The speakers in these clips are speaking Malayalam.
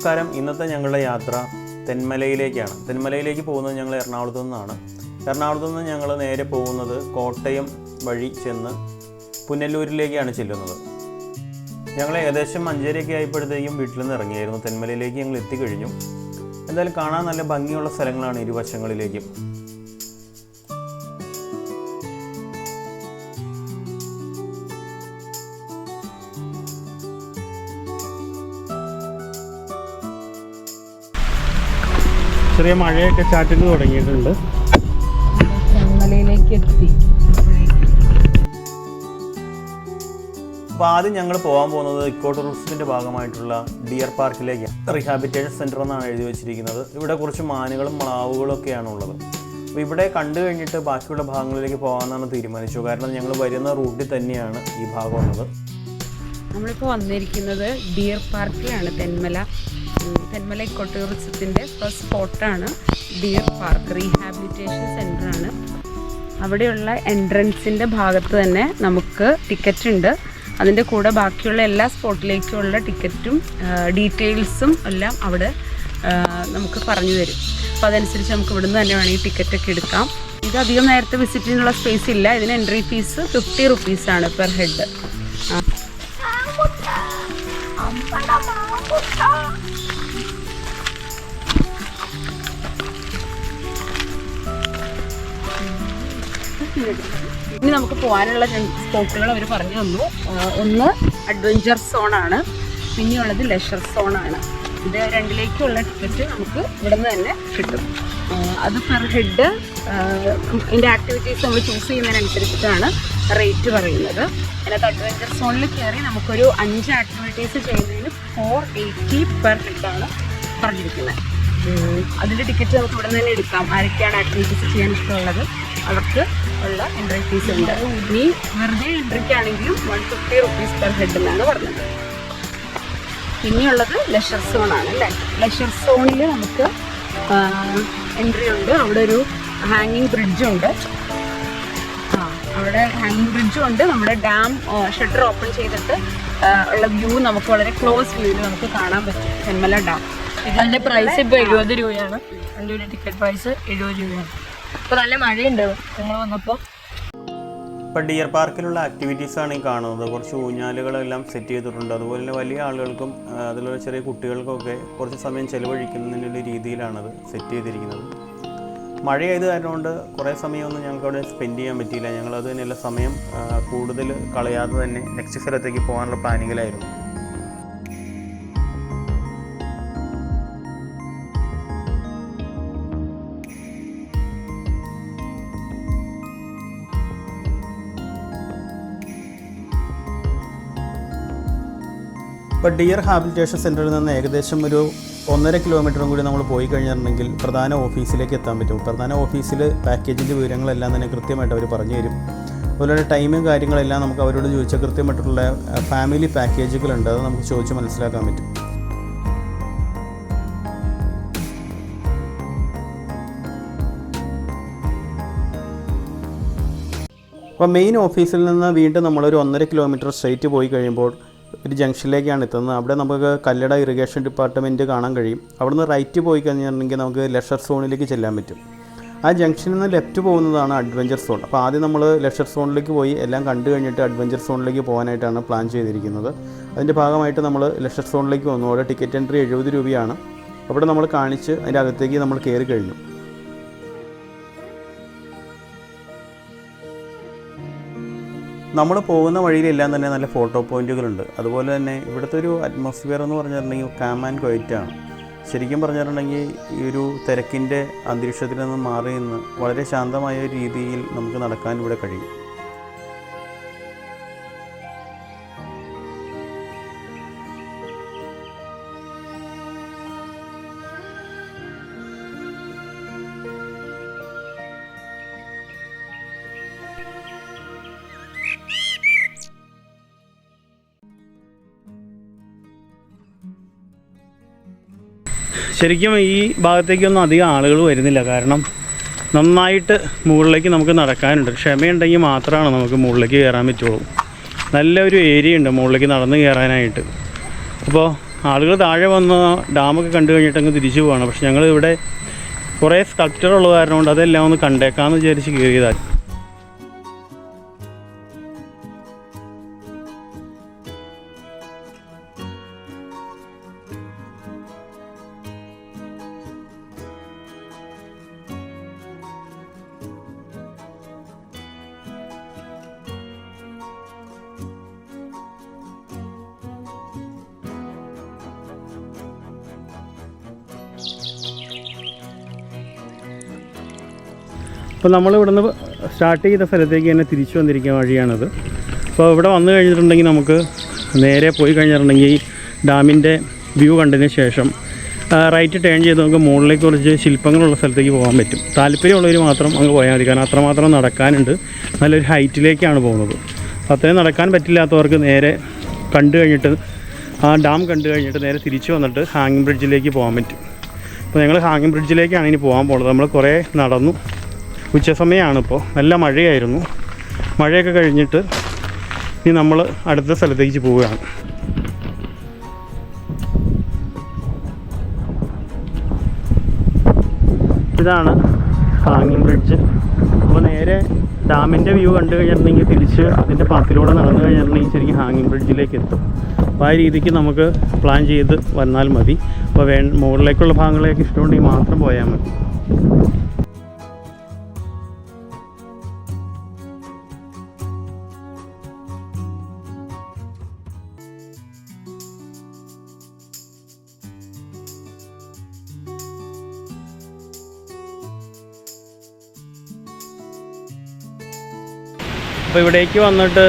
നമസ്കാരം. ഇന്നത്തെ ഞങ്ങളുടെ യാത്ര തെന്മലയിലേക്കാണ്. തെന്മലയിലേക്ക് പോകുന്നത് ഞങ്ങൾ എറണാകുളത്തു നിന്നാണ്. എറണാകുളത്തു നിന്ന് ഞങ്ങൾ നേരെ പോകുന്നത് കോട്ടയം വഴി ചെന്ന് പുനലൂരിലേക്കാണ് ചെല്ലുന്നത്. ഞങ്ങൾ ഏകദേശം അഞ്ചരയൊക്കെ ആയപ്പോഴത്തേക്കും വീട്ടിൽ നിന്ന് ഇറങ്ങിയായിരുന്നു. തെന്മലയിലേക്ക് ഞങ്ങൾ എത്തിക്കഴിഞ്ഞു. എന്തായാലും കാണാൻ നല്ല ഭംഗിയുള്ള സ്ഥലങ്ങളാണ് ഇരുവശങ്ങളിലേക്കും. ചെറിയ മഴയൊക്കെ ചാറ്റിന് തുടങ്ങിയിട്ടുണ്ട്. അപ്പൊ എത്തി. അപ്പോൾ ആദ്യം ഞങ്ങൾ പോകാൻ പോകുന്നത് ഇക്കോ ടൂറിസത്തിന്റെ ഭാഗമായിട്ടുള്ള ഡിയർ പാർക്കിലേക്കാണ് റീഹാബിറ്റേഷൻ സെന്റർ എന്നാണ് എഴുതി വെച്ചിരിക്കുന്നത്. ഇവിടെ കുറച്ച് മാനുകളും മ്ലാവുകളും ഒക്കെയാണ് ഉള്ളത്. അപ്പോൾ ഇവിടെ കണ്ടു കഴിഞ്ഞിട്ട് ബാക്കിയുള്ള ഭാഗങ്ങളിലേക്ക് പോകാമെന്നാണ് തീരുമാനിച്ചു കാരണം ഞങ്ങൾ വരുന്ന റൂട്ടിൽ തന്നെയാണ് ഈ ഭാഗം ഉള്ളത്. നമ്മളിപ്പോൾ വന്നിരിക്കുന്നത് ഡിയർ പാർക്കിലാണ് തെന്മല. തെന്മല ഇക്കോ ടൂറിസത്തിന്റെ ഫസ്റ്റ് സ്പോട്ടാണ് ഡിയർ പാർക്ക് റീഹാബിലിറ്റേഷൻ സെന്ററാണ് അവിടെയുള്ള എൻട്രൻസിന്റെ ഭാഗത്ത് തന്നെ നമുക്ക് ടിക്കറ്റ് ഉണ്ട്. അതിന്റെ കൂടെ ബാക്കിയുള്ള എല്ലാ സ്പോട്ടിലേക്കുള്ള ടിക്കറ്റും ഡീറ്റെയിൽസും എല്ലാം അവിടെ നമുക്ക് പറഞ്ഞു തരും. അപ്പോൾ അതനുസരിച്ച് നമുക്ക് ഇവിടുന്ന് തന്നെ വേണമെങ്കിൽ ടിക്കറ്റൊക്കെ എടുക്കാം. ഇത് അധികം നേരത്തെ വിസിറ്റ് ചെയ്യാനുള്ള സ്പേസ് ഇല്ല. ഇതിന് എൻട്രി ഫീസ് ഫിഫ്റ്റി റുപ്പീസാണ് പെർ ഹെഡ് ഇനി നമുക്ക് പോകാനുള്ള സ്പോട്ടുകൾ അവർ പറഞ്ഞു തന്നു. ഒന്ന് അഡ്വഞ്ചർ സോണാണ് പിന്നെയുള്ളത് ലെഷർ സോണാണ് ഇത് രണ്ടിലേക്കുള്ള ടിക്കറ്റ് നമുക്ക് ഇവിടെ നിന്ന് തന്നെ കിട്ടും. അത് പെർ ഹെഡ് ഇതിന്റെ ആക്ടിവിറ്റീസ് നമ്മൾ ചൂസ് ചെയ്യുന്നതിനനുസരിച്ചിട്ടാണ് റേറ്റ് പറയുന്നത്. അതിനകത്ത് അഡ്വഞ്ചർ സോണിൽ കയറി നമുക്കൊരു അഞ്ച് ആക്ടിവിറ്റീസ് ചെയ്യുന്നതിന് ഫോർ എയ്റ്റി പെർ ഹെഡാണ് പറഞ്ഞിരിക്കുന്നത്. അതിന്റെ ടിക്കറ്റ് നമുക്ക് ഇവിടെ നിന്ന് തന്നെ എടുക്കാം. ആരൊക്കെയാണ് ആക്ടിവിറ്റീസ് ചെയ്യാൻ ഇഷ്ടമുള്ളത്? അവർക്ക് ഉള്ള എൻട്രി ഫീസ് ഉണ്ട്. ഇനി വെറുതെ എൻട്രിക്ക് ആണെങ്കിലും one fifty rupees per head എന്നാണ് പറഞ്ഞത്. പിന്നെയുള്ളത് ലെഷർ സോണാണ് അല്ലേ? ലെഷർ സോണിൽ നമുക്ക് എൻട്രി ഉണ്ട്. അവിടെ ഒരു ഹാങ്ങിങ് ബ്രിഡ്ജും ഉണ്ട്. ആ അവിടെ ഹാങ്ങിങ് ബ്രിഡ്ജും ഉണ്ട്. നമ്മുടെ ഡാം ഷട്ടർ ഓപ്പൺ ചെയ്തിട്ട് ഉള്ള വ്യൂ നമുക്ക് വളരെ ക്ലോസ് വ്യൂവിൽ നമുക്ക് കാണാൻ പറ്റും. തെന്മല ഡാം അതിന്റെ പ്രൈസ് ഇപ്പൊ എഴുപത് രൂപയാണ്. അതിന്റെ ഒരു ടിക്കറ്റ് പ്രൈസ് എഴുപത് രൂപയാണ്. ഇപ്പൊ നല്ല മഴയുണ്ട്. ഞങ്ങൾ വന്നപ്പോ ഇപ്പം ഡിയർ പാർക്കിലുള്ള ആക്ടിവിറ്റീസ് ആണ് ഈ കാണുന്നത്. കുറച്ച് ഊഞ്ഞാലുകളെല്ലാം സെറ്റ് ചെയ്തിട്ടുണ്ട്. അതുപോലെ തന്നെ വലിയ ആളുകൾക്കും അതിലുള്ള ചെറിയ കുട്ടികൾക്കൊക്കെ കുറച്ച് സമയം ചെലവഴിക്കുന്നതിനുള്ള രീതിയിലാണത് സെറ്റ് ചെയ്തിരിക്കുന്നത്. മഴയായത് കാരണം കൊണ്ട് കുറേ സമയമൊന്നും ഞങ്ങൾക്ക് അവിടെ സ്പെൻഡ് ചെയ്യാൻ പറ്റിയില്ല. ഞങ്ങളത് തന്നെയുള്ള സമയം കൂടുതൽ കളയാതെ തന്നെ നെക്സ്റ്റ് സ്ഥലത്തേക്ക് പോകാനുള്ള പ്ലാനിങ്ങിലായിരുന്നു ഇപ്പോൾ ഡിയർ ഹാബിലിറ്റേഷൻ സെന്ററിൽ നിന്ന് ഏകദേശം ഒരു ഒന്നര കിലോമീറ്ററും കൂടി നമ്മൾ പോയി കഴിഞ്ഞിട്ടുണ്ടെങ്കിൽ പ്രധാന ഓഫീസിലേക്ക് എത്താൻ പറ്റും. പ്രധാന ഓഫീസിൽ പാക്കേജിന്റെ വിവരങ്ങളെല്ലാം തന്നെ കൃത്യമായിട്ട് അവർ പറഞ്ഞു തരും. അതുപോലെ ടൈമും കാര്യങ്ങളെല്ലാം നമുക്ക് അവരോട് ചോദിച്ചാൽ കൃത്യമായിട്ടുള്ള ഫാമിലി പാക്കേജുകളുണ്ട് അത് നമുക്ക് ചോദിച്ച് മനസ്സിലാക്കാൻ പറ്റും. അപ്പോൾ മെയിൻ ഓഫീസിൽ നിന്ന് വീണ്ടും നമ്മളൊരു ഒന്നര കിലോമീറ്റർ സ്ട്രൈറ്റ് പോയി കഴിയുമ്പോൾ ഒരു ജംഗ്ഷനിലേക്കാണ് എത്തുന്നത്. അവിടെ നമുക്ക് കല്ലട ഇറിഗേഷൻ ഡിപ്പാർട്ട്മെന്റ് കാണാൻ കഴിയും. അവിടെ നിന്ന് റൈറ്റ് പോയി കഴിഞ്ഞിട്ടുണ്ടെങ്കിൽ നമുക്ക് ലെഷർ സോണിലേക്ക് ചെല്ലാൻ പറ്റും. ആ ജംഗ്ഷനിൽ നിന്ന് ലെഫ്റ്റ് പോകുന്നതാണ് അഡ്വഞ്ചർ സോൺ അപ്പോൾ ആദ്യം നമ്മൾ ലെഷർ സോണിലേക്ക് പോയി. എല്ലാം കണ്ടു കഴിഞ്ഞിട്ട് അഡ്വഞ്ചർ സോണിലേക്ക് പോകാനായിട്ടാണ് പ്ലാൻ ചെയ്തിരിക്കുന്നത്. അതിന്റെ ഭാഗമായിട്ട് നമ്മൾ ലെഷർ സോണിലേക്ക് വന്നു. അവിടെ ടിക്കറ്റ് എൻട്രി എഴുപത് രൂപയാണ്. അവിടെ നമ്മൾ കാണിച്ച് അതിന്റെ അകത്തേക്ക് നമ്മൾ കയറി കഴിഞ്ഞു. നമ്മൾ പോകുന്ന വഴിയിലെല്ലാം തന്നെ നല്ല ഫോട്ടോ പോയിന്റുകളുണ്ട്. അതുപോലെ തന്നെ ഇവിടുത്തെ ഒരു അറ്റ്മോസ്ഫിയർ എന്ന് പറഞ്ഞിട്ടുണ്ടെങ്കിൽ കാം ആൻഡ് ക്വൈറ്റ് ആണ്. ശരിക്കും പറഞ്ഞിട്ടുണ്ടെങ്കിൽ ഈ ഒരു തിരക്കിന്റെ അന്തരീക്ഷത്തിൽ നിന്ന് മാറി നിന്ന് വളരെ ശാന്തമായ രീതിയിൽ നമുക്ക് നടക്കാൻ ഇവിടെ കഴിയും. ശരിക്കും ഈ ഭാഗത്തേക്കൊന്നും അധികം ആളുകൾ വരുന്നില്ല. കാരണം നന്നായിട്ട് മുകളിലേക്ക് നമുക്ക് നടക്കാനുണ്ട്. ക്ഷമയുണ്ടെങ്കിൽ മാത്രമാണ് നമുക്ക് മുകളിലേക്ക് കയറാൻ പറ്റുള്ളൂ. നല്ലൊരു ഏരിയ ഉണ്ട് മുകളിലേക്ക് നടന്ന് കയറാനായിട്ട്. അപ്പോൾ ആളുകൾ താഴെ വന്ന് ഡാമൊക്കെ കണ്ടു കഴിഞ്ഞിട്ട് അങ്ങ് തിരിച്ചു പോവാണ്. പക്ഷെ ഞങ്ങൾ ഇവിടെ കുറേ സ്കൾപ്ചർ ഉള്ള കാരണം കൊണ്ട് അതെല്ലാം ഒന്ന് കണ്ടേക്കാമെന്ന് വിചാരിച്ച് കയറിയതാണ് അപ്പോൾ നമ്മൾ ഇവിടുന്ന് സ്റ്റാർട്ട് ചെയ്ത സ്ഥലത്തേക്ക് തന്നെ തിരിച്ചു വന്നിരിക്കുന്ന വഴിയാണത്. അപ്പോൾ ഇവിടെ വന്നു കഴിഞ്ഞിട്ടുണ്ടെങ്കിൽ നമുക്ക് നേരെ പോയി കഴിഞ്ഞിട്ടുണ്ടെങ്കിൽ ഡാമിന്റെ വ്യൂ കണ്ടതിന് ശേഷം റൈറ്റ് ടേൺ ചെയ്ത് നമുക്ക് മുകളിലേക്ക് കുറച്ച് ശില്പങ്ങളുള്ള സ്ഥലത്തേക്ക് പോകാൻ പറ്റും. താല്പര്യമുള്ളവർ മാത്രം അങ്ങ് പോയാൽ മതി. കാരണം അത്രമാത്രം നടക്കാനുണ്ട്. നല്ലൊരു ഹൈറ്റിലേക്കാണ് പോകുന്നത്. അപ്പോൾ അത്രയും നടക്കാൻ പറ്റില്ലാത്തവർക്ക് നേരെ കണ്ടു കഴിഞ്ഞിട്ട് ആ ഡാം കണ്ടു കഴിഞ്ഞിട്ട് നേരെ തിരിച്ചു വന്നിട്ട് ഹാങ്ങിങ് ബ്രിഡ്ജിലേക്ക് പോകാൻ പറ്റും. അപ്പോൾ ഞങ്ങൾ ഹാങ്ങിങ് ബ്രിഡ്ജിലേക്കാണ് ഇനി പോകാൻ പോകുന്നത്. നമ്മൾ കുറേ നടന്നു. ഉച്ച സമയമാണ് ഇപ്പോൾ നല്ല മഴയായിരുന്നു. മഴയൊക്കെ കഴിഞ്ഞിട്ട് ഇനി നമ്മൾ അടുത്ത സ്ഥലത്തേക്ക് പോവുകയാണ്. ഇതാണ് ഹാങ്ങിങ് ബ്രിഡ്ജ്. അപ്പോൾ നേരെ ഡാമിന്റെ വ്യൂ കണ്ടു കഴിഞ്ഞിട്ടുണ്ടെങ്കിൽ തിരിച്ച് അതിന്റെ പാത്തിലൂടെ നടന്നു കഴിഞ്ഞിട്ടുണ്ടെങ്കിൽ ശരിക്കും ഹാങ്ങിങ് ബ്രിഡ്ജിലേക്ക് എത്തും. അപ്പോൾ ആ രീതിക്ക് നമുക്ക് പ്ലാൻ ചെയ്ത് വന്നാൽ മതി. അപ്പോൾ വേ മുകളിലേക്കുള്ള ഭാഗങ്ങളിലേക്ക് ഇഷ്ടമുണ്ടെങ്കിൽ മാത്രം പോയാൽ മതി. അപ്പോൾ ഇവിടേക്ക് വന്നിട്ട്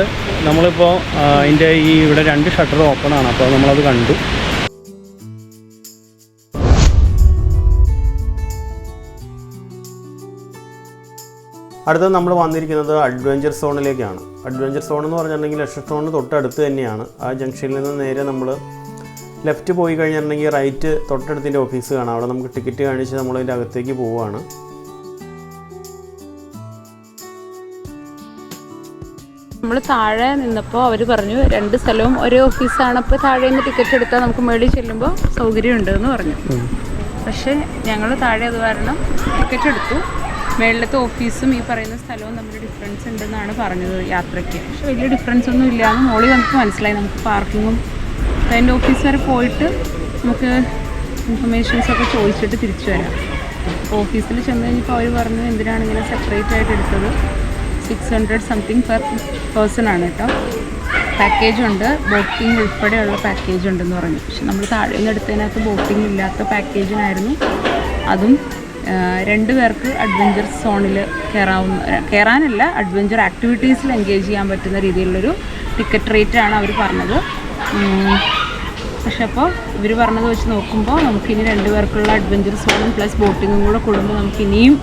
നമ്മളിപ്പോൾ അതിന്റെ ഈ ഇവിടെ രണ്ട് ഷട്ടർ ഓപ്പൺ ആണ്. അപ്പോൾ നമ്മളത് കണ്ടു. അടുത്തത് നമ്മൾ വന്നിരിക്കുന്നത് അഡ്വഞ്ചർ സോണിലേക്കാണ് അഡ്വഞ്ചർ സോൺ എന്ന് പറഞ്ഞിട്ടുണ്ടെങ്കിൽ ലക്ഷ സോണിന് തൊട്ടടുത്ത് തന്നെയാണ്. ആ ജംഗ്ഷനിൽ നിന്ന് നേരെ നമ്മൾ ലെഫ്റ്റ് പോയി കഴിഞ്ഞിട്ടുണ്ടെങ്കിൽ റൈറ്റ് തൊട്ടടുത്തിന്റെ ഓഫീസ് കാണാം. അവിടെ നമുക്ക് ടിക്കറ്റ് കാണിച്ച് നമ്മൾ അതിന്റെ അകത്തേക്ക് പോവുകയാണ് നമ്മൾ താഴെ നിന്നപ്പോൾ അവർ പറഞ്ഞു രണ്ട് സ്ഥലവും ഒരേ ഓഫീസാണ്. അപ്പോൾ താഴെ നിന്ന് ടിക്കറ്റ് എടുത്താൽ നമുക്ക് മേളിൽ ചെല്ലുമ്പോൾ സൗകര്യമുണ്ട് എന്ന് പറഞ്ഞു. പക്ഷേ ഞങ്ങൾ താഴെ അത് കാരണം ടിക്കറ്റ് എടുത്തു. മേളിലത്തെ ഓഫീസും ഈ പറയുന്ന സ്ഥലവും തമ്മിൽ ഡിഫറൻസ് ഉണ്ടെന്നാണ് പറഞ്ഞത് യാത്രയ്ക്ക്. പക്ഷെ വലിയ ഡിഫറൻസ് ഒന്നും ഇല്ലയെന്ന് മോളി നമുക്ക് മനസ്സിലായി. നമുക്ക് പാർക്കിങ്ങും അതിന്റെ ഓഫീസ് വരെ പോയിട്ട് നമുക്ക് ഇൻഫർമേഷൻസ് ഒക്കെ ചോദിച്ചിട്ട് തിരിച്ചു വരാം. ഓഫീസിൽ ചെന്ന് കഴിഞ്ഞപ്പോൾ അവർ പറഞ്ഞു എന്തിനാണ് ഇങ്ങനെ സെപ്പറേറ്റ് ആയിട്ട് എടുത്തത്? Six hundred something per person ആണ് കേട്ടോ. പാക്കേജ് ഉണ്ട് ബോട്ടിംഗ് ഉൾപ്പെടെയുള്ള പാക്കേജ് ഉണ്ടെന്ന് പറഞ്ഞു. പക്ഷെ നമ്മൾ താഴെ നിന്ന് എടുത്തതിനകത്ത് ബോട്ടിംഗ് ഇല്ലാത്ത പാക്കേജിനായിരുന്നു. അതും രണ്ട് പേർക്ക് അഡ്വഞ്ചർ സോണിൽ കയറാവുന്ന കയറാനല്ല അഡ്വഞ്ചർ ആക്ടിവിറ്റീസിൽ എൻഗേജ് ചെയ്യാൻ പറ്റുന്ന രീതിയിലുള്ളൊരു ടിക്കറ്റ് റേറ്റ് ആണ് അവർ പറഞ്ഞത്. പക്ഷെ അപ്പോൾ ഇവർ പറഞ്ഞത് വെച്ച് നോക്കുമ്പോൾ നമുക്കിനി രണ്ട് പേർക്കുള്ള അഡ്വഞ്ചർ സോണും പ്ലസ് ബോട്ടിങ്ങും കൂടെ കൂടുമ്പോൾ നമുക്ക് ഇനിയും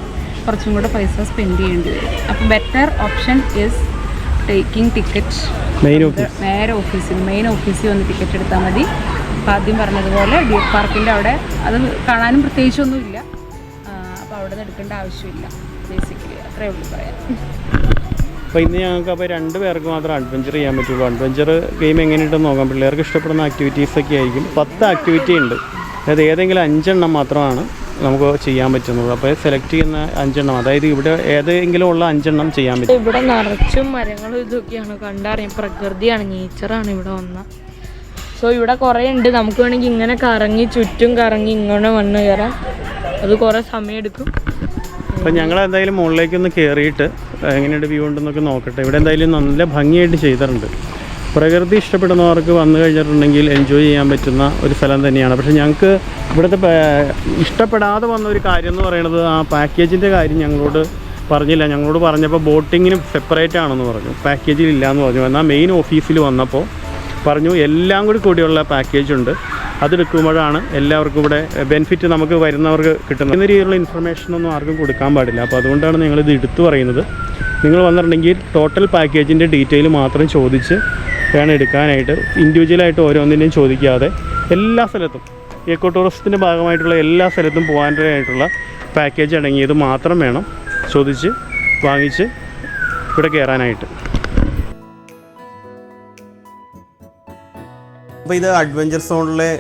കുറച്ചും കൂടെ പൈസ സ്പെൻഡ് ചെയ്യേണ്ടി വരും. അപ്പോൾ better option is taking ticket main office നേരെ ഓഫീസിൽ മെയിൻ ഓഫീസിൽ വന്ന് ടിക്കറ്റ് എടുത്താൽ മതി. അപ്പോൾ ആദ്യം പറഞ്ഞതുപോലെ ഡിയർ പാർക്കിന്റെ അവിടെ അത് കാണാനും പ്രത്യേകിച്ചൊന്നുമില്ല. അപ്പോൾ അവിടെ നിന്ന് എടുക്കേണ്ട ആവശ്യമില്ല. ബേസിക്കലി അത്രേ ഉള്ളൂ പറയാം അപ്പോൾ ഇന്ന് ഞങ്ങൾക്ക് അപ്പോൾ രണ്ട് പേർക്ക് മാത്രം അഡ്വഞ്ചർ ചെയ്യാൻ പറ്റുള്ളൂ. അഡ്വഞ്ചർ ഗെയിം എങ്ങനെയുണ്ടെന്ന് നോക്കാം. പിള്ളേർക്ക് ഇഷ്ടപ്പെടുന്ന ആക്ടിവിറ്റീസൊക്കെ ആയിരിക്കും. പത്ത് ആക്ടിവിറ്റി ഉണ്ട്. അതായത് ഏതെങ്കിലും അഞ്ചെണ്ണം മാത്രമാണ്. നമുക്ക് ചെയ്യാൻ പറ്റുന്നത്. അപ്പോൾ സെലക്ട് ചെയ്യുന്ന അഞ്ചെണ്ണം അതായത് ഇവിടെ ഏതെങ്കിലും ഉള്ള അഞ്ചെണ്ണം ചെയ്യാൻ പറ്റും. ഇവിടെ നിറച്ചും മരങ്ങളും ഇതൊക്കെയാണ്. കണ്ടറിയാം പ്രകൃതിയാണ് നേച്ചറാണ് ഇവിടെ വന്ന. സോ ഇവിടെ കുറേ ഉണ്ട്. നമുക്ക് വേണമെങ്കിൽ ഇങ്ങനെ കറങ്ങി ചുറ്റും കറങ്ങി ഇങ്ങനെ വന്ന് കയറാം. അത് കുറേ സമയം എടുക്കും. അപ്പോൾ ഞങ്ങൾ എന്തായാലും മുകളിലേക്ക് ഒന്ന് കയറിയിട്ട് എങ്ങനെയുണ്ട് വ്യൂ ഉണ്ടെന്നൊക്കെ നോക്കട്ടെ. ഇവിടെ എന്തായാലും നല്ല ഭംഗിയായിട്ട് ചെയ്തിട്ടുണ്ട്. പ്രകൃതി ഇഷ്ടപ്പെടുന്നവർക്ക് വന്നു കഴിഞ്ഞിട്ടുണ്ടെങ്കിൽ എൻജോയ് ചെയ്യാൻ പറ്റുന്ന ഒരു സ്ഥലം തന്നെയാണ്. പക്ഷേ ഞങ്ങൾക്ക് ഇവിടുത്തെ ഇഷ്ടപ്പെടാതെ വന്ന ഒരു കാര്യം എന്ന് പറയുന്നത് ആ പാക്കേജിന്റെ കാര്യം ഞങ്ങളോട് പറഞ്ഞില്ല. ഞങ്ങളോട് പറഞ്ഞപ്പോൾ ബോട്ടിങ്ങിന് സെപ്പറേറ്റ് ആണെന്ന് പറഞ്ഞു. പാക്കേജിൽ ഇല്ല എന്ന് പറഞ്ഞു. എന്നാൽ മെയിൻ ഓഫീസിൽ വന്നപ്പോൾ പറഞ്ഞു എല്ലാം കൂടി കൂടിയുള്ള പാക്കേജ് ഉണ്ട്. അതെടുക്കുമ്പോഴാണ് എല്ലാവർക്കും ഇവിടെ ബെനിഫിറ്റ് നമുക്ക് വരുന്നവർക്ക് കിട്ടുന്നത്. എന്ന രീതിയിലുള്ള ഇൻഫർമേഷൻ ഒന്നും ആർക്കും കൊടുക്കാൻ പാടില്ല. അപ്പോൾ അതുകൊണ്ടാണ് ഞങ്ങളിത് എടുത്തു പറയുന്നത്. നിങ്ങൾ വന്നിട്ടുണ്ടെങ്കിൽ ടോട്ടൽ പാക്കേജിന്റെ ഡീറ്റെയിൽ മാത്രം ചോദിച്ച് വേണം എടുക്കാനായിട്ട്. ഇൻഡിവിജ്വലായിട്ട് ഓരോന്നിന്റെയും ചോദിക്കാതെ എല്ലാ സ്ഥലത്തും എക്കോ ടൂറിസത്തിന്റെ ഭാഗമായിട്ടുള്ള എല്ലാ സ്ഥലത്തും പോകാനായിട്ടുള്ള പാക്കേജ് അടങ്ങിയത് മാത്രം വേണം ചോദിച്ച് വാങ്ങിച്ച് ഇവിടെ കയറാനായിട്ട് അപ്പോൾ ഇത് അഡ്വഞ്ചർ സോണിലെ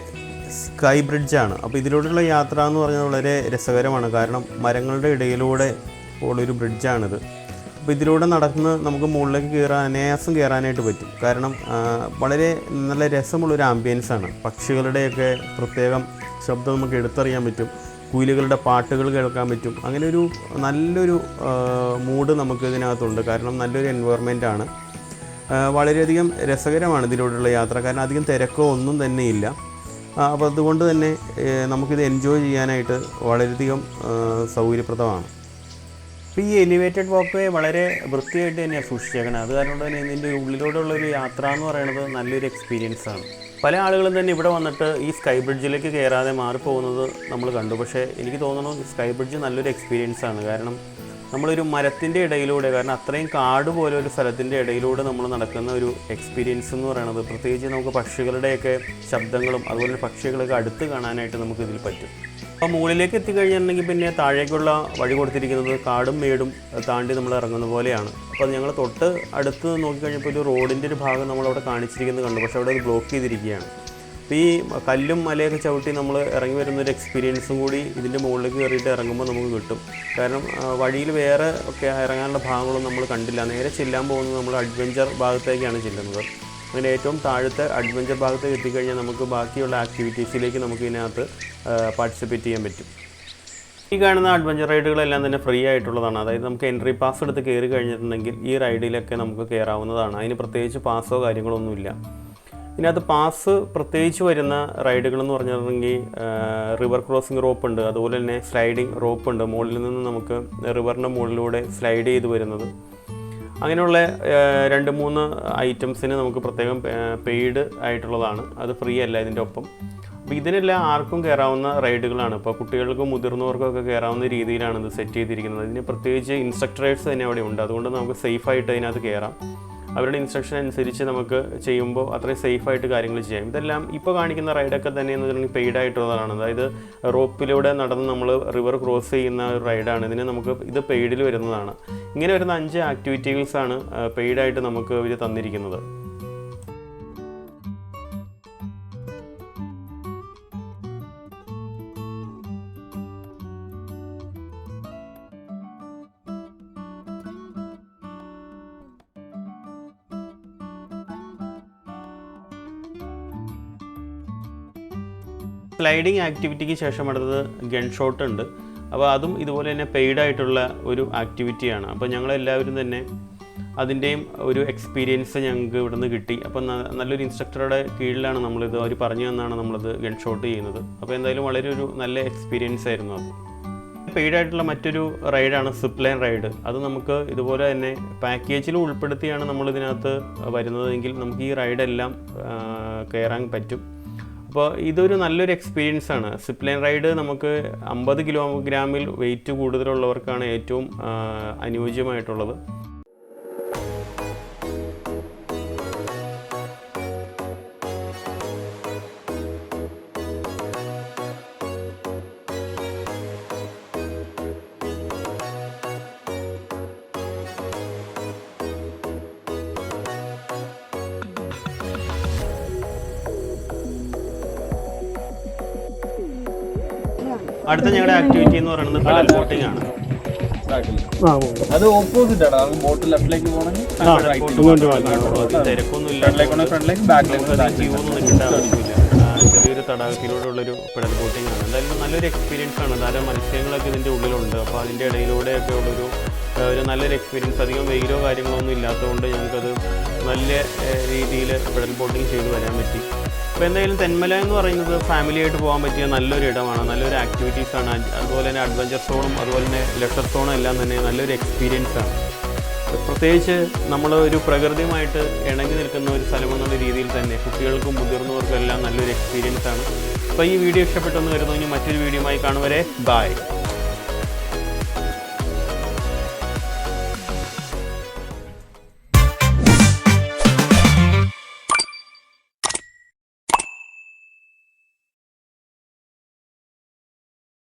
സ്കൈ ബ്രിഡ്ജാണ് അപ്പോൾ ഇതിലൂടെയുള്ള യാത്ര എന്ന് പറഞ്ഞാൽ വളരെ രസകരമാണ്. കാരണം മരങ്ങളുടെ ഇടയിലൂടെ ഉള്ളൊരു ബ്രിഡ്ജാണിത് അപ്പോൾ ഇതിലൂടെ നടന്ന് നമുക്ക് മുകളിലേക്ക് കയറാൻ അനായാസം കയറാനായിട്ട് പറ്റും. കാരണം വളരെ നല്ല രസമുള്ളൊരു ആംബിയൻസ് ആണ്. പക്ഷികളുടെയൊക്കെ പ്രത്യേകം ശബ്ദം നമുക്ക് എടുത്തറിയാൻ പറ്റും. കുയിലുകളുടെ പാട്ടുകൾ കേൾക്കാൻ പറ്റും. അങ്ങനെ ഒരു നല്ലൊരു മൂഡ് നമുക്ക് ഇതിനകത്തുണ്ട്. കാരണം നല്ലൊരു എൻവയറമെന്റ് ആണ്. ആ, വളരെയധികം രസകരമാണ് ഇതിലൂടെയുള്ള യാത്ര. കാരണം അധികം തിരക്കോ ഒന്നും തന്നെ ഇല്ല. അപ്പോൾ അതുകൊണ്ട് തന്നെ നമുക്കിത് എൻജോയ് ചെയ്യാനായിട്ട് വളരെയധികം സൗകര്യപ്രദമാണ്. അപ്പോൾ ഈ എലിവേറ്റഡ് വാക്ക് വേ വളരെ വൃത്തിയായിട്ട് തന്നെയാണ് സൂക്ഷിച്ചേക്കണത് അത് കാരണം തന്നെ ഇതിന്റെ ഉള്ളിലൂടെയുള്ള ഒരു യാത്ര എന്ന് പറയുന്നത് നല്ലൊരു എക്സ്പീരിയൻസ് ആണ്. പല ആളുകളും തന്നെ ഇവിടെ വന്നിട്ട് ഈ സ്കൈ ബ്രിഡ്ജിലേക്ക് കയറാതെ മാറിപ്പോകുന്നത് നമ്മൾ കണ്ടു. പക്ഷേ എനിക്ക് തോന്നുന്നു സ്കൈ ബ്രിഡ്ജ് നല്ലൊരു എക്സ്പീരിയൻസ് ആണ്. കാരണം നമ്മളൊരു മരത്തിന്റെ ഇടയിലൂടെ കാരണം അത്രയും കാട് പോലെ ഒരു സ്ഥലത്തിന്റെ ഇടയിലൂടെ നമ്മൾ നടക്കുന്ന ഒരു എക്സ്പീരിയൻസ് എന്ന് പറയുന്നത് പ്രത്യേകിച്ച് നമുക്ക് പക്ഷികളുടെയൊക്കെ ശബ്ദങ്ങളും അതുപോലെ പക്ഷികളൊക്കെ അടുത്ത് കാണാനായിട്ട് നമുക്ക് ഇതിൽ പറ്റും. അപ്പോൾ മുകളിലേക്ക് എത്തിക്കഴിഞ്ഞിട്ടുണ്ടെങ്കിൽ പിന്നെ താഴേക്കുള്ള വഴി കൊടുത്തിരിക്കുന്നത് കാടും മേടും താണ്ടി നമ്മൾ ഇറങ്ങുന്ന പോലെയാണ്. അപ്പോൾ ഞങ്ങൾ തൊട്ട് അടുത്ത് നോക്കിക്കഴിഞ്ഞപ്പോൾ ഒരു റോഡിന്റെ ഒരു ഭാഗം നമ്മളവിടെ കാണിച്ചിരിക്കുന്നത് കണ്ടു. പക്ഷേ അവിടെ അത് ബ്ലോക്ക് ചെയ്തിരിക്കുകയാണ്. അപ്പോൾ ഈ കല്ലും മലയൊക്കെ ചവിട്ടി നമ്മൾ ഇറങ്ങി വരുന്ന ഒരു എക്സ്പീരിയൻസും കൂടി ഇതിന്റെ മുകളിലേക്ക് കയറിയിട്ട് ഇറങ്ങുമ്പോൾ നമുക്ക് കിട്ടും. കാരണം വഴിയിൽ വേറെ ഒക്കെ ഇറങ്ങാനുള്ള ഭാഗങ്ങളൊന്നും നമ്മൾ കണ്ടില്ല. നേരെ ചെല്ലാൻ പോകുന്നത് നമ്മൾ അഡ്വഞ്ചർ ഭാഗത്തേക്കാണ് ചെല്ലുന്നത്. അങ്ങനെ ഏറ്റവും താഴത്തെ അഡ്വഞ്ചർ ഭാഗത്ത് എത്തിക്കഴിഞ്ഞാൽ നമുക്ക് ബാക്കിയുള്ള ആക്ടിവിറ്റീസിലേക്ക് നമുക്ക് ഇതിനകത്ത് പാർട്ടിസിപ്പേറ്റ് ചെയ്യാൻ പറ്റും. ഈ കാണുന്ന അഡ്വഞ്ചർ റൈഡുകളെല്ലാം തന്നെ ഫ്രീ ആയിട്ടുള്ളതാണ്. അതായത് നമുക്ക് എൻട്രി പാസ് എടുത്ത് കയറി കഴിഞ്ഞിട്ടുണ്ടെങ്കിൽ ഈ റൈഡിലൊക്കെ നമുക്ക് കയറാവുന്നതാണ്. അതിന് പ്രത്യേകിച്ച് പാസോ കാര്യങ്ങളൊന്നുമില്ല. ഇതിനകത്ത് പാസ് പ്രത്യേകിച്ച് വരുന്ന റൈഡുകൾ എന്ന് പറഞ്ഞിട്ടുണ്ടെങ്കിൽ റിവർ ക്രോസിംഗ് റോപ്പ് ഉണ്ട്. അതുപോലെ തന്നെ സ്ലൈഡിങ് റോപ്പ് ഉണ്ട്. മുകളിൽ നിന്ന് നമുക്ക് റിവറിന്റെ മുകളിലൂടെ സ്ലൈഡ് ചെയ്ത് വരുന്നത്. അങ്ങനെയുള്ള രണ്ട് മൂന്ന് ഐറ്റംസിന് നമുക്ക് പ്രത്യേകം പെയ്ഡ് ആയിട്ടുള്ളതാണ്. അത് ഫ്രീ അല്ല ഇതിന്റെ ഒപ്പം. അപ്പോൾ ഇതിനെല്ലാം ആർക്കും കയറാവുന്ന റൈഡുകളാണ്. ഇപ്പോൾ കുട്ടികൾക്കും മുതിർന്നവർക്കും ഒക്കെ കയറാവുന്ന രീതിയിലാണ് ഇത് സെറ്റ് ചെയ്തിരിക്കുന്നത്. ഇതിന് പ്രത്യേകിച്ച് ഇൻസ്ട്രക്ടറേഴ്സ് തന്നെ അവിടെ ഉണ്ട്. അതുകൊണ്ട് നമുക്ക് സേഫായിട്ട് അതിനകത്ത് കയറാം അവരുടെ ഇൻസ്ട്രക്ഷൻ അനുസരിച്ച് നമുക്ക് ചെയ്യുമ്പോൾ അത്രയും സേഫായിട്ട് കാര്യങ്ങൾ ചെയ്യാം. ഇതെല്ലാം ഇപ്പോൾ കാണിക്കുന്ന റൈഡൊക്കെ തന്നെ എന്ന് വെച്ചിട്ടുണ്ടെങ്കിൽ പെയ്ഡ് ആയിട്ടുള്ളതാണ്. അതായത് റോപ്പിലൂടെ നടന്ന് നമ്മൾ റിവർ ക്രോസ് ചെയ്യുന്ന ഒരു റൈഡാണ് ഇതിന് നമുക്ക് ഇത് പെയ്ഡിൽ വരുന്നതാണ്. ഇങ്ങനെ വരുന്ന അഞ്ച് ആക്ടിവിറ്റീസാണ് പെയ്ഡായിട്ട് നമുക്ക് ഇവർ തന്നിരിക്കുന്നത്. സ്ലൈഡിങ് ആക്ടിവിറ്റിക്ക് ശേഷം അടുത്തത് ഗൺ ഷോട്ട് ഉണ്ട്. അപ്പോൾ അതും ഇതുപോലെ തന്നെ പെയ്ഡ് ആയിട്ടുള്ള ഒരു ആക്ടിവിറ്റിയാണ്. അപ്പോൾ ഞങ്ങളെല്ലാവരും തന്നെ അതിന്റെയും ഒരു എക്സ്പീരിയൻസ് ഞങ്ങൾക്ക് ഇവിടുന്ന് കിട്ടി. അപ്പോൾ നല്ലൊരു ഇൻസ്ട്രക്ടറുടെ കീഴിലാണ് നമ്മളിത് അവർ പറഞ്ഞു തന്നാണ് നമ്മളത് ഗൺ ഷോട്ട് ചെയ്യുന്നത്. അപ്പോൾ എന്തായാലും വളരെ ഒരു നല്ല എക്സ്പീരിയൻസ് ആയിരുന്നു അത്. പെയ്ഡ് ആയിട്ടുള്ള മറ്റൊരു റൈഡാണ് സിപ്പ് ലൈൻ റൈഡ് അത് നമുക്ക് ഇതുപോലെ തന്നെ പാക്കേജിൽ ഉൾപ്പെടുത്തിയാണ് നമ്മളിതിനകത്ത് വരുന്നതെങ്കിൽ നമുക്ക് ഈ റൈഡെല്ലാം കയറാൻ പറ്റും. അപ്പോൾ ഇതൊരു നല്ലൊരു എക്സ്പീരിയൻസ് ആണ്. സിപ്പ് ലൈൻ റൈഡ് നമുക്ക് അമ്പത് കിലോഗ്രാമിൽ വെയിറ്റ് കൂടുതലുള്ളവർക്കാണ് ഏറ്റവും അനുയോജ്യമായിട്ടുള്ളത്. അടുത്ത ഞങ്ങളുടെ ആക്ടിവിറ്റി എന്ന് പറയുന്നത് പെഡൽ ബോട്ടിംഗ് ആണ്. അത് ഓപ്പോസിറ്റ് ആണ്. നമുക്ക് ബോട്ട് ലെഫ്റ്റിലേക്ക് പോകണമെങ്കിൽ തിരക്കൊന്നും ഫ്രണ്ടിലേക്ക് പോകണമെങ്കിൽ ഫ്രണ്ടിലേക്ക് ബാക്കിലേക്ക് ക്യൂ ഒന്നും നിൽക്കേണ്ട ആവശ്യമില്ല ആ, ചെറിയൊരു തടാകത്തിലൂടെയുള്ളൊരു പെഡൽ ബോട്ടിംഗ് ആണ്. എന്തായാലും നല്ലൊരു എക്സ്പീരിയൻസ് ആണ്. ധാരാളം മത്സ്യങ്ങളൊക്കെ ഇതിന്റെ ഉള്ളിലുണ്ട്. അപ്പോൾ അതിന്റെ ഇടയിലൂടെയൊക്കെ ഉള്ളൊരു ഒരു നല്ലൊരു എക്സ്പീരിയൻസ് അധികം വെയിലോ കാര്യങ്ങളോ ഒന്നും ഇല്ലാത്തതുകൊണ്ട് ഞങ്ങൾക്കത് നല്ല രീതിയിൽ പെഡൽ ബോട്ടിംഗ് ചെയ്തു വരാൻ പറ്റി. അപ്പോൾ എന്തായാലും തെന്മല എന്ന് പറയുന്നത് ഫാമിലിയായിട്ട് പോകാൻ പറ്റിയ നല്ലൊരു ഇടമാണ്. നല്ലൊരു ആക്ടിവിറ്റീസാണ് അതുപോലെ തന്നെ അഡ്വഞ്ചർ സോണും അതുപോലെ തന്നെ ലെഷർ സോണും എല്ലാം തന്നെ നല്ലൊരു എക്സ്പീരിയൻസ് ആണ്. പ്രത്യേകിച്ച് നമ്മൾ ഒരു പ്രകൃതിയുമായിട്ട് ഇണങ്ങി നിൽക്കുന്ന ഒരു സ്ഥലം എന്നുള്ള രീതിയിൽ തന്നെ കുട്ടികൾക്കും മുതിർന്നവർക്കും എല്ലാം നല്ലൊരു എക്സ്പീരിയൻസ് ആണ്. അപ്പോൾ ഈ വീഡിയോ ഇഷ്ടപ്പെട്ടെന്ന് കരുതുന്നു. ഇനി മറ്റൊരു വീഡിയോയുമായി കാണുവരെ ബായ്